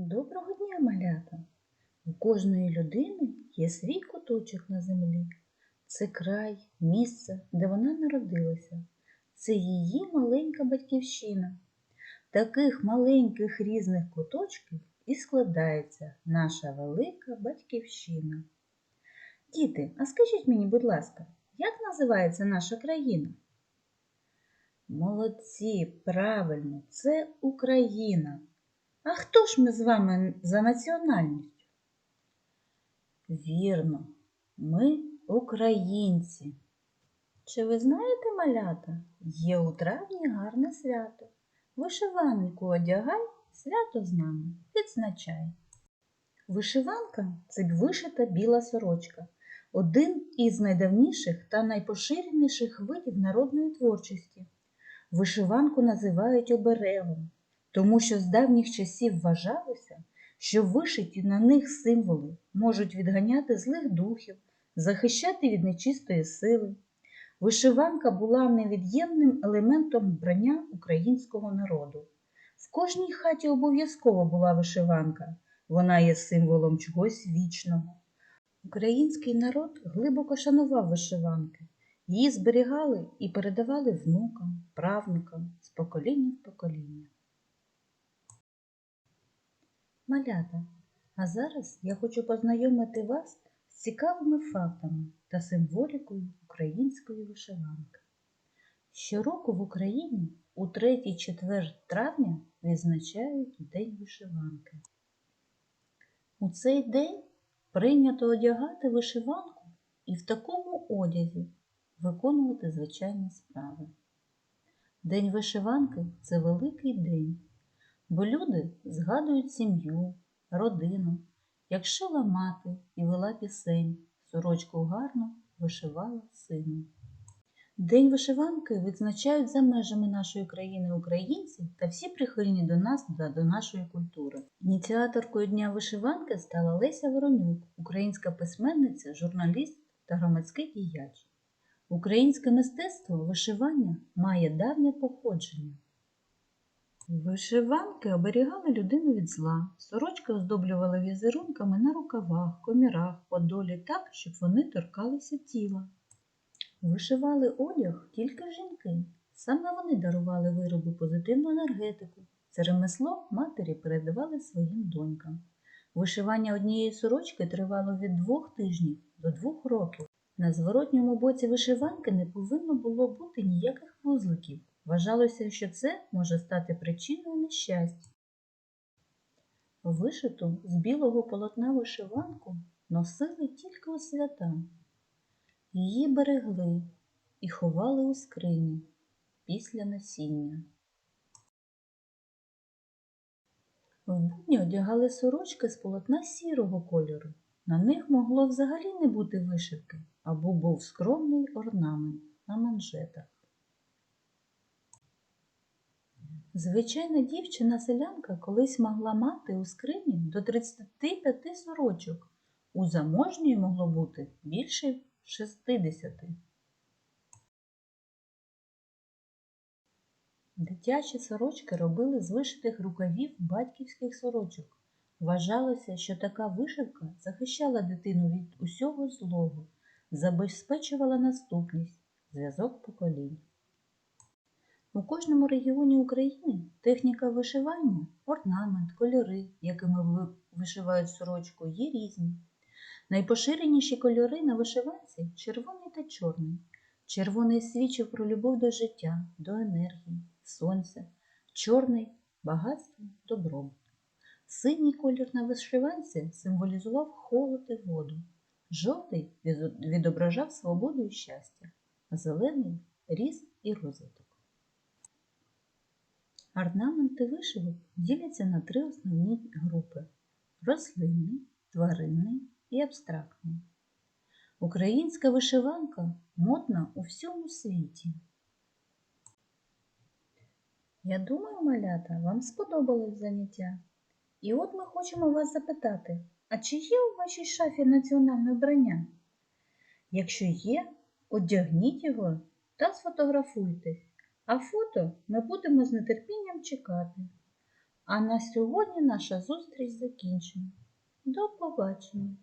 Доброго дня, малята! У кожної людини є свій куточок на землі. Це край, місце, де вона народилася. Це її маленька батьківщина. Таких маленьких різних куточків і складається наша велика батьківщина. Діти, а скажіть мені, будь ласка, як називається наша країна? Молодці, правильно, це Україна. А хто ж ми з вами за національністю? Вірно, ми українці. Чи ви знаєте, малята, є у травні гарне свято. Вишиванку одягай, свято з нами відзначай. Вишиванка це вишита біла сорочка, один із найдавніших та найпоширеніших видів народної творчості. Вишиванку називають оберегом, тому що з давніх часів вважалося, що вишиті на них символи можуть відганяти злих духів, захищати від нечистої сили. Вишиванка була невід'ємним елементом вбрання українського народу. В кожній хаті обов'язково була вишиванка, вона є символом чогось вічного. Український народ глибоко шанував вишиванки. Її зберігали і передавали внукам, правнукам з покоління в покоління. Малята, а зараз я хочу познайомити вас з цікавими фактами та символікою української вишиванки. Щороку в Україні у 3-4 травня відзначають День вишиванки. У цей день прийнято одягати вишиванку і в такому одязі виконувати звичайні справи. День вишиванки це великий день, бо люди згадують сім'ю, родину, як шила мати і вела пісень, сорочку гарно вишивала сину. День вишиванки відзначають за межами нашої країни українці та всі прихильні до нас та до нашої культури. Ініціаторкою Дня вишиванки стала Леся Воронюк, українська письменниця, журналіст та громадський діяч. Українське мистецтво вишивання має давнє походження. Вишиванки оберігали людину від зла, сорочки оздоблювали візерунками на рукавах, комірах, подолі так, щоб вони торкалися тіла. Вишивали одяг тільки жінки. Саме вони дарували вироби позитивну енергетику. Це ремесло матері передавали своїм донькам. Вишивання однієї сорочки тривало від двох тижнів до двох років. На зворотньому боці вишиванки не повинно було бути ніяких вузликів. Вважалося, що це може стати причиною нещастя. Вишиту з білого полотна вишиванку носили тільки у свята. Її берегли і ховали у скрині після насіння. В будні одягали сорочки з полотна сірого кольору. На них могло взагалі не бути вишивки або був скромний орнамент на манжетах. Звичайна дівчина-селянка колись могла мати у скрині до 35 сорочок. У заможньої могло бути більше 60. Дитячі сорочки робили з вишитих рукавів батьківських сорочок. Вважалося, що така вишивка захищала дитину від усього злого, забезпечувала наступність, зв'язок поколінь. У кожному регіоні України техніка вишивання, орнамент, кольори, якими вишивають сорочку, є різні. Найпоширеніші кольори на вишиванці червоний та чорний. Червоний свідчив про любов до життя, до енергії, сонця, чорний багатство, добробут. Синій колір на вишиванці символізував холод і воду. Жовтий відображав свободу і щастя, а зелений ріст і розвиток. Орнаменти вишивок діляться на три основні групи: рослинний, тваринний і абстрактний. Українська вишиванка модна у всьому світі. Я думаю, малята, вам сподобалось заняття. І от ми хочемо вас запитати, а чи є у вашій шафі національне вбрання? Якщо є, одягніть його та сфотографуйтесь, а фото ми будемо з нетерпінням чекати. А на сьогодні наша зустріч закінчена. До побачення!